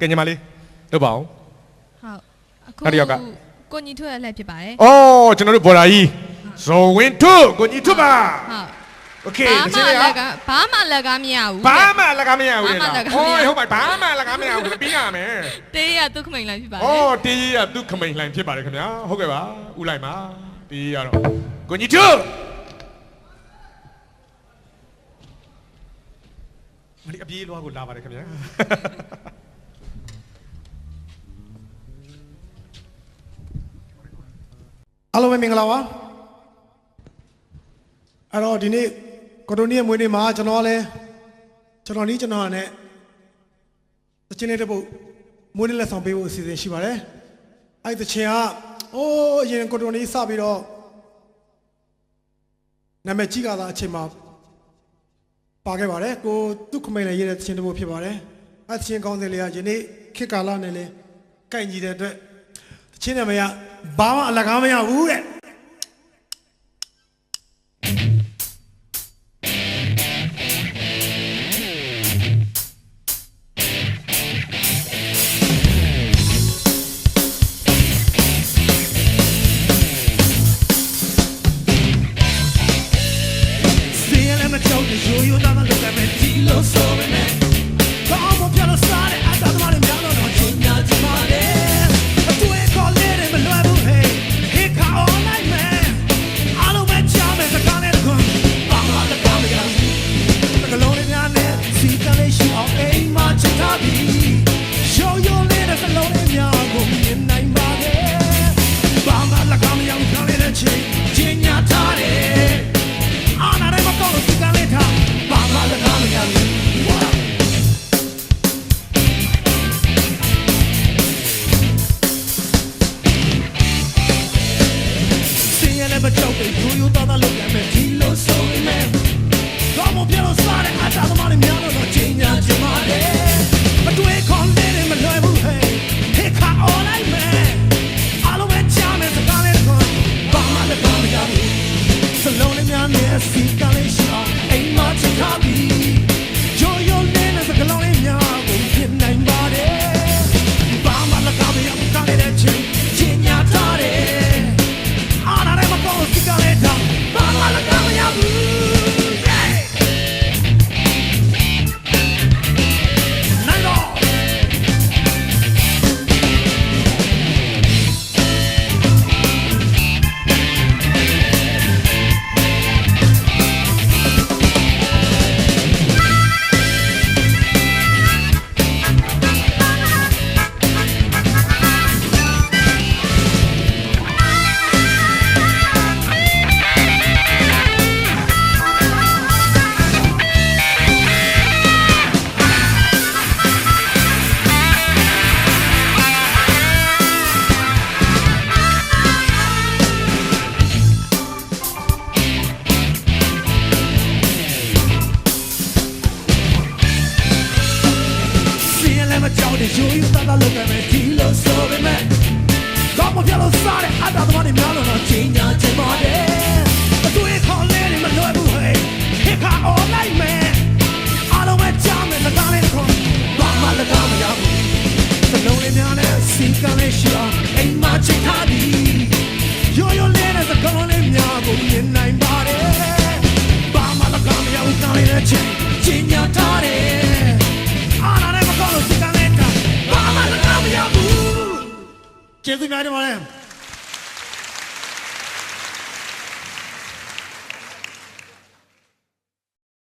ကဲညီမလေးလုပ်ပါအောင် ဟုတ်အခု နောက်တစ်ယောက်က ကိုညီထွတ်ရဲ့လက်ဖြစ်ပါတယ် အော်ကျွန်တော်တို့ဘော်ဒါကြီးဇော်ဝင်းထွတ်ကိုညီထွတ်ပါ ဟုတ် โอเค ဘာ တ မှ ချင်းလေး လ က က်ကဘာမှလက်ကမရဘူး ဘာ တဲ့ မှလက်ကမရဘူးလေ ဘာမှလက်ကမရ ဟောဟုတ်ပါဘာမှလက်ကမရဘူးပြီးရမယ် တေးရသူခမိန်လိုက်ဖြစ်ပါတယ် အော်တေးကြီးကသူ့ခမိန်လှိုင်ဖြစ်ပါတယ်ခင်ဗျာဟုတ်ကဲ့ပါဥလိုက်ပါတေးကြီးကတော့ကိုညီထွတ်မလီအပြေးလွားကိုလာပါတယ်ခင်ဗျာ အားလုံးပဲမင်္ဂလာပါအဲ့တော့ဒီနေ့ကိုတိုနီရဲ့မွေးနေ့မှာကျွန်တော်ကလည်းကျွန်တော်နီးကျွန်တော်ကလည်းတချင်းလေးတစ်ပုတ်မွေးနေ့လက်ဆောင်ပေးဖို့အစီအစဉ်ရှိပါတယ်အဲ့ဒီတချင်းကအိုးအရင်ကိုတိုနီစပြီးတော့နာမည်ကြီးကသာအချိန်မှာပါခဲ့ပါတယ်ကိုသူ့ခမိန်လည်းရေးတဲ့တချင်းတစ်ပုတ်ဖြစ်ပါတယ်အဲ့တချင်းကောင်းစင်လေးကယနေ့ခေတ်ကာလနဲ့လည်းကိုက်ညီတဲ့အတွက်တ ချင်းနာမည်ကဘာမှအလကားမရဘူးတဲ့ See you let me tell you, you you don't look at me, လည်းမကြောက်တဲ့ယူယူတော်တော်လုပ်ရမယ်ဒီလိုဆိုရင်မယ်ကောင်းမပြလို့စားတဲ့အတားသမားတွေများတော့ချင်းညာချင်ပါလေမတွေ့ခွန်လေးမလွယ်ဘူးဟဲ့ဟစ်ခါ all night man အားလုံးပဲချမ်းမဲ့စကားလေးကွန်ဘာမှလည်းကားမရဘူးစလုံးလေးများနဲ့စီကလေး ကလေးရှောင်းအိမ်မချစ်ထားသည်ရိုးရိုးလေးနဲ့စကားလေးများကိုမြင်နိုင်ပါတယ်ဘာမှလည်းကားမရဘူးကားလေးနဲ့ချင်းချင်းညာထားတယ်အာနာနဲ့မကောင်းလို့စကန်နေတာဘာမှလည်းမရဘူးကျေးဇူးများတင်ပါတယ်